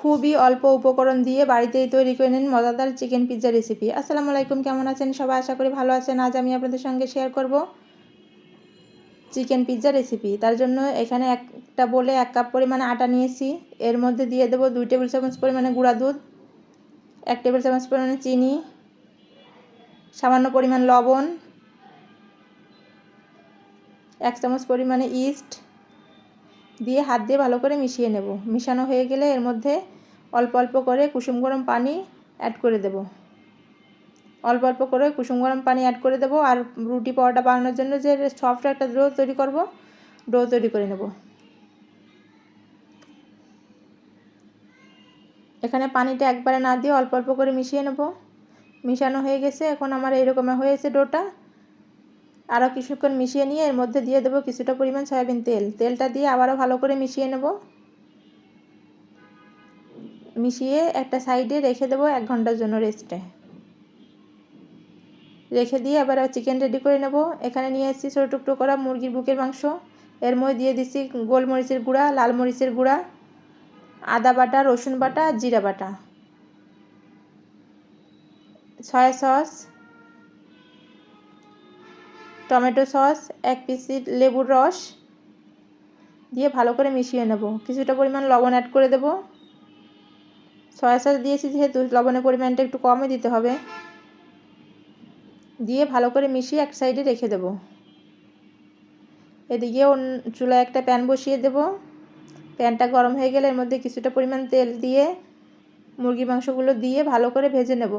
খুবই অল্প উপকরণ দিয়ে বাড়িতেই তৈরি করে নিন মজাদার চিকেন পিৎজা রেসিপি। আসসালামু আলাইকুম, কেমন আছেন? সবাই আশা করি ভালো আছেন। আজ আমি আপনাদের সঙ্গে শেয়ার করব চিকেন পিৎজা রেসিপি। তার জন্য এখানে একটা বলে এক কাপ পরিমাণে আটা নিয়েছি। এর মধ্যে দিয়ে দেবো দুই টেবিল চামচ পরিমাণে গুঁড়া দুধ, এক টেবিল চামচ পরিমাণে চিনি, সামান্য পরিমাণ লবণ, এক চামচ পরিমাণে ইস্ট দিয়ে হাত দিয়ে ভালো করে মিশিয়ে নেব। মিশানো হয়ে গেলে এর মধ্যে অল্প অল্প করে কুসুম গরম পানি অ্যাড করে দেব। অল্প অল্প করে কুসুম গরম পানি অ্যাড করে দেবো আর রুটি পাওয়াটা বানানোর জন্য যে সফট একটা ডো তৈরি করব ডো তৈরি করে নেব। এখানে পানিটা একবারে না দিয়ে অল্প অল্প করে মিশিয়ে নেব। মিশানো হয়ে গেছে, এখন আমার এইরকম হয়েছে ডোটা আরও কিছুক্ষণ মিশিয়ে নিয়ে এর মধ্যে দিয়ে দেবো কিছুটা পরিমাণ সয়াবিন তেল। তেলটা দিয়ে আবারও ভালো করে মিশিয়ে নেব। মিশিয়ে একটা সাইডে রেখে দেবো এক ঘণ্টার জন্য রেস্টে। রেখে দিয়ে আবার চিকেন রেডি করে নেব। এখানে নিয়ে এসেছি ছোটো টুকটো করা মুরগির বুকের মাংস। এর মধ্যে দিয়ে দিচ্ছি গোলমরিচের গুঁড়া, লাল মরিচের গুঁড়া, আদা বাটা, রসুন বাটা, জিরা বাটা। সয়া সস টমেটো সস, এক পিসি লেবুর রস দিয়ে ভালো করে মিশিয়ে নেব। কিছুটা পরিমাণ লবণ অ্যাড করে দেব। সয়া সস দিয়েছি যেহেতু, লবণের পরিমাণটা একটু কমই দিতে হবে। দিয়ে ভালো করে মিশিয়ে এক সাইডে রেখে দেব। এদিকে চুলায় একটা প্যান বসিয়ে দেব। প্যানটা গরম হয়ে গেলে এর মধ্যে কিছুটা পরিমাণ তেল দিয়ে মুরগি মাংসগুলো দিয়ে ভালো করে ভেজে নেব।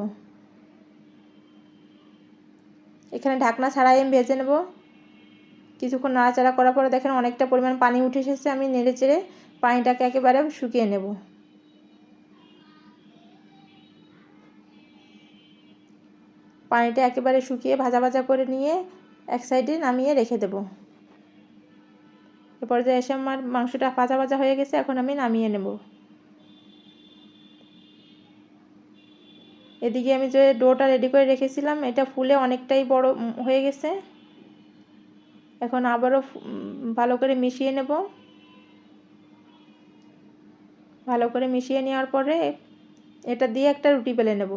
এখানে ঢাকনা ছাড়াই আমি ভেজে নেব। কিছুক্ষণ নাড়াচাড়া করার পরে দেখেন অনেকটা পরিমাণ পানি উঠে এসেছে, আমি নেড়ে চেড়ে পানিটাকে একেবারে শুকিয়ে নেব। পানিটা একেবারে শুকিয়ে ভাজা ভাজা করে নিয়ে এক সাইডে নামিয়ে রেখে দেব। এরপর যে এসে আমার মাংসটা ভাজা ভাজা হয়ে গেছে, এখন আমি নামিয়ে নেব। এদিকে আমি যে ডোটা রেডি করে রেখেছিলাম, এটা ফুলে অনেকটাই বড় হয়ে গেছে। এখন আবারও ভালো করে মিশিয়ে নেব। ভালো করে মিশিয়ে নেওয়ার পরে এটা দিয়ে একটা রুটি বেলে নেব।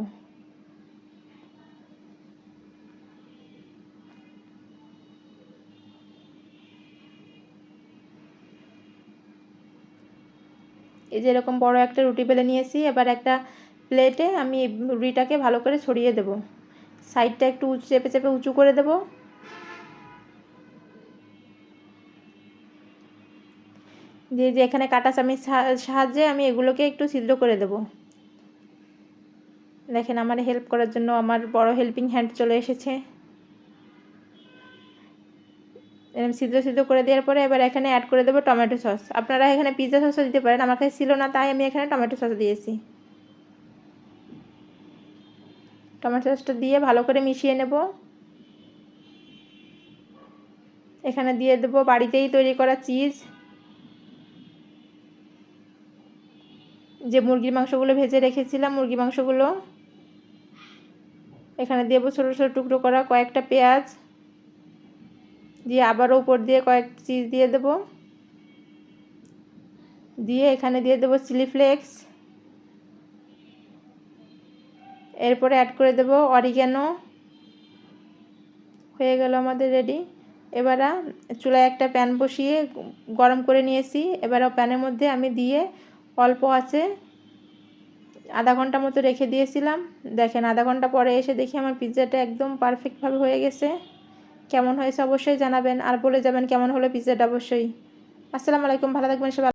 এই যে এরকম বড় একটা রুটি বেলে নিয়েছি, এবার একটা প্লেটে আমি রুটিটাকে ভালো করে ছড়িয়ে দেব। সাইডটা একটু উঁচু, চেপে চেপে উঁচু করে দেব। দিয়ে যে এখানে কাটা চামিচ সাহায্যে আমি এগুলোকে একটু ছিদ্র করে দেব। দেখেন, আমার হেল্প করার জন্য আমার বড় হেল্পিং হ্যান্ড চলে এসেছে। এরকম সিদ্ধ সিদ্ধ করে দেওয়ার পরে এবার এখানে অ্যাড করে দেবো টমেটো সস আপনারা এখানে পিৎজা সসও দিতে পারেন, আমার কাছে ছিল না, তাই আমি এখানে টমেটো সস দিয়েছি। টমেটো সসটা দিয়ে ভালো করে মিশিয়ে নেব। এখানে দিয়ে দেবো বাড়িতেই তৈরি করা চিজ। যে মুরগির মাংসগুলো ভেজে রেখেছিলাম মুরগি মাংসগুলো। এখানে দেবো ছোটো ছোটো টুকরো করা কয়েকটা পেঁয়াজ। দিয়ে আবারও উপর দিয়ে কয়েক চিজ দিয়ে দেব। দিয়ে এখানে দিয়ে দেবো চিলি ফ্লেক্স। এরপরে অ্যাড করে দেব অরিগ্যানো হয়ে গেল আমাদের রেডি এবার চুলায় একটা প্যান বসিয়ে গরম করে নিয়েছি। এবার প্যানের মধ্যে আমি দিয়ে অল্প আছে আধা ঘণ্টা মতো রেখে দিয়েছিলাম। দেখেন আধা ঘণ্টা পরে এসে দেখি আমার পিৎজাটা একদম পারফেক্টভাবে হয়ে গেছে। কেমন হয়েছে অবশ্যই জানাবেন। আর বলে যাবেন কেমন হলো পিৎজাটা অবশ্যই। আসসালামু আলাইকুম, ভালো থাকবেন সবাই।